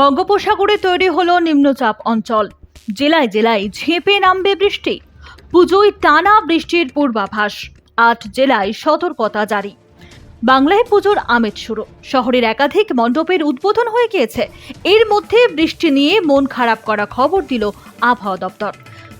বঙ্গোপসাগরে তৈরি হলো নিম্নচাপ অঞ্চল। জেলায় জেলায় ঝেঁপে নামবে বৃষ্টি। পুজোয় টানা বৃষ্টির পূর্বাভাস। আট জেলায় সতর্কতা জারি। বাংলায় পুজোর আমেজ শুরু। শহরের একাধিক মণ্ডপের উদ্বোধন হয়ে গিয়েছে। এর মধ্যে বৃষ্টি নিয়ে মন খারাপ করা খবর দিল আবহাওয়া দপ্তর।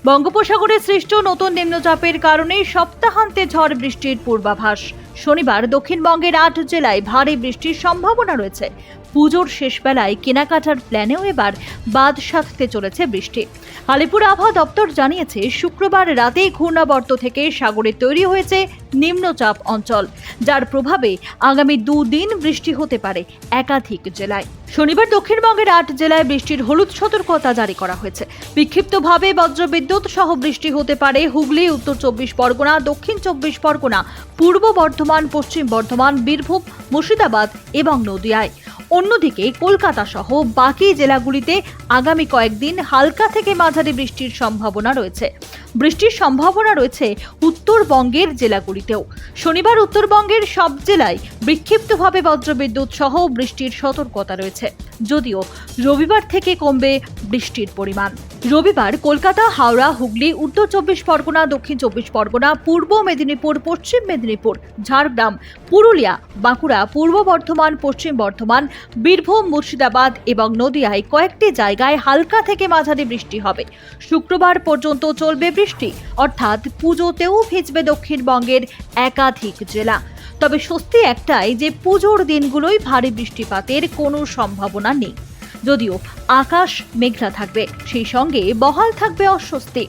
বঙ্গোপসাগরে সৃষ্ট নতুন নিম্নচাপের কারণে সপ্তাহান্তে ঝড় বৃষ্টির পূর্বাভাস। শনিবার দক্ষিণবঙ্গের আট জেলায় ভারী বৃষ্টির সম্ভাবনা রয়েছে। পুজোর শেষ বেলায় কেনাকাটার প্ল্যানেও এবার বাদ সাধতে চলেছে বৃষ্টি। আলিপুর আবহাওয়া দপ্তর জানিয়েছে, শুক্রবার রাতে ঘূর্ণাবর্ত থেকে সাগরে তৈরি হয়েছে নিম্নচাপ অঞ্চল, যার প্রভাবে আগামী দুদিন বৃষ্টি হতে পারে একাধিক জেলায়। শনিবার দক্ষিণবঙ্গের আট জেলায় বৃষ্টির হলুদ সতর্কতা জারি করা হয়েছে। বিক্ষিপ্তভাবে বজ্রবিদ্যুৎ সহ বৃষ্টি হতে পারে হুগলি, উত্তর চব্বিশ পরগনা, দক্ষিণ চব্বিশ পরগনা, পূর্ব বর্ধমান, পশ্চিম বর্ধমান, বীরভূম, মুর্শিদাবাদ এবং নদিয়ায়। অন্যদিকে কলকাতা সহ বাকি জেলাগুলিতে আগামী কয়েকদিন হালকা থেকে মাঝারি বৃষ্টির সম্ভাবনা রয়েছে। বৃষ্টির সম্ভাবনা রয়েছে উত্তরবঙ্গের জেলাগুলিতেও। শনিবার উত্তরবঙ্গের সব জেলায় বিক্ষিপ্তভাবে বজ্রবিদ্যুৎ সহ বৃষ্টির সতর্কতা রয়েছে। যদিও রবিবার থেকে কমবে বৃষ্টির পরিমাণ। রবিবার কলকাতা, হাওড়া, হুগলি, উত্তর চব্বিশ পরগনা, দক্ষিণ চব্বিশ পরগনা, পূর্ব মেদিনীপুর, পশ্চিম মেদিনীপুর, ঝাড়গ্রাম, পুরুলিয়া, বাঁকুড়া, পূর্ব বর্ধমান, পশ্চিম বর্ধমান, বীরভূম, মুর্শিদাবাদ এবং নদিয়ায় কয়েকটি জায়গায় হালকা থেকে মাঝারি বৃষ্টি হবে। শুক্রবার পর্যন্ত চলবে বৃষ্টি, অর্থাৎ পুজোতেও ভিজবে দক্ষিণবঙ্গের একাধিক জেলা। তবে স্বস্তি একটাই যে পুজোর দিনগুলোই ভারী বৃষ্টিপাতের কোনো সম্ভাবনা নেই। যদিও আকাশ মেঘলা থাকবে, সেই সঙ্গে বহাল থাকবে অস্বস্তি।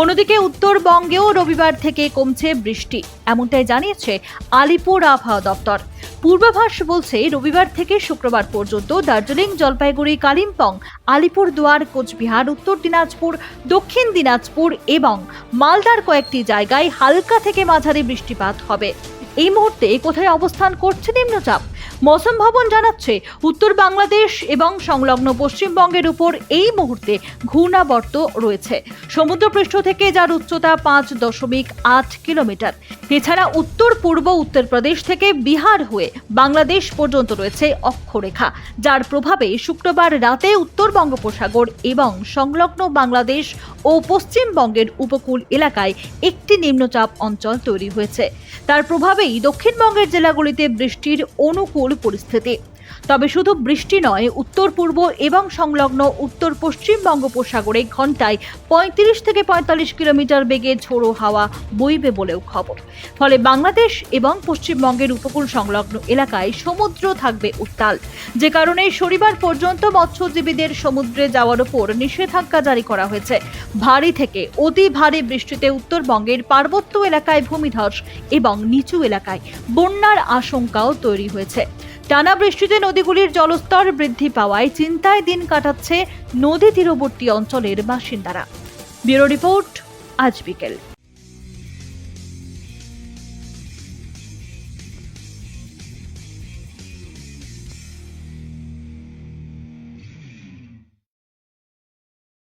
অন্যদিকে উত্তরবঙ্গেও রবিবার থেকে কমছে বৃষ্টি, এমনটাই জানিয়েছে আলিপুর আবহাওয়া দপ্তর। পূর্বাভাস বলছে রবিবার থেকে শুক্রবার পর্যন্ত দার্জিলিং, জলপাইগুড়ি, কালিম্পং আলিপুর দুয়ার কোচবিহার, উত্তর দিনাজপুর, দক্ষিণ দিনাজপুর এবং মালদার কয়েকটি জায়গায় হালকা থেকে মাঝারি বৃষ্টিপাত হবে। এই মুহূর্তে কোথায় অবস্থান করছে নিম্নচাপ? মৌসুম ভবন জানাচ্ছে, উত্তর বাংলাদেশ এবং সংলগ্ন পশ্চিমবঙ্গের উপর এই মুহূর্তে ঘূর্ণাবর্ত রয়েছে। সমুদ্রপৃষ্ঠ থেকে যার উচ্চতা পাঁচ দশমিক আট কিলোমিটার। এছাড়া উত্তর, পূর্ব উত্তরপ্রদেশ থেকে বিহার হয়ে বাংলাদেশ পর্যন্ত রয়েছে অক্ষরেখা, যার প্রভাবে শুক্রবার রাতে উত্তর বঙ্গোপসাগর এবং সংলগ্ন বাংলাদেশ ও পশ্চিমবঙ্গের উপকূল এলাকায় একটি নিম্নচাপ অঞ্চল তৈরি হয়েছে। তার প্রভাবেই দক্ষিণবঙ্গের জেলাগুলিতে বৃষ্টির অনুকূল পরিস্থিতি তবে শুধু বৃষ্টি নয়, উত্তর পূর্ব এবং সংলগ্ন উত্তর পশ্চিম বঙ্গোপসাগরে ঘন্টায় পঁয়ত্রিশ থেকে পঁয়তাল্লিশ কিলোমিটার বেগে ঝোড়ো হাওয়া বইবে বলেও খবর। ফলে বাংলাদেশ এবং পশ্চিমবঙ্গের উপকূল সংলগ্ন এলাকায় সমুদ্র থাকবে উত্তাল। যে কারণে শনিবার পর্যন্ত মৎস্যজীবীদের সমুদ্রে যাওয়ার উপর নিষেধাজ্ঞা জারি করা হয়েছে। ভারী থেকে অতি ভারী বৃষ্টিতে উত্তরবঙ্গের পার্বত্য এলাকায় ভূমিধস এবং নিচু এলাকায় বন্যার আশঙ্কাও তৈরি হয়েছে। টানা বৃষ্টিতে নদীগুলির জলস্তর বৃদ্ধি পাওয়ায় চিন্তায় দিন কাটাচ্ছে নদী তীরবর্তী অঞ্চলের বাসিন্দারা। ব্যুরো রিপোর্ট, আজ বিকেল।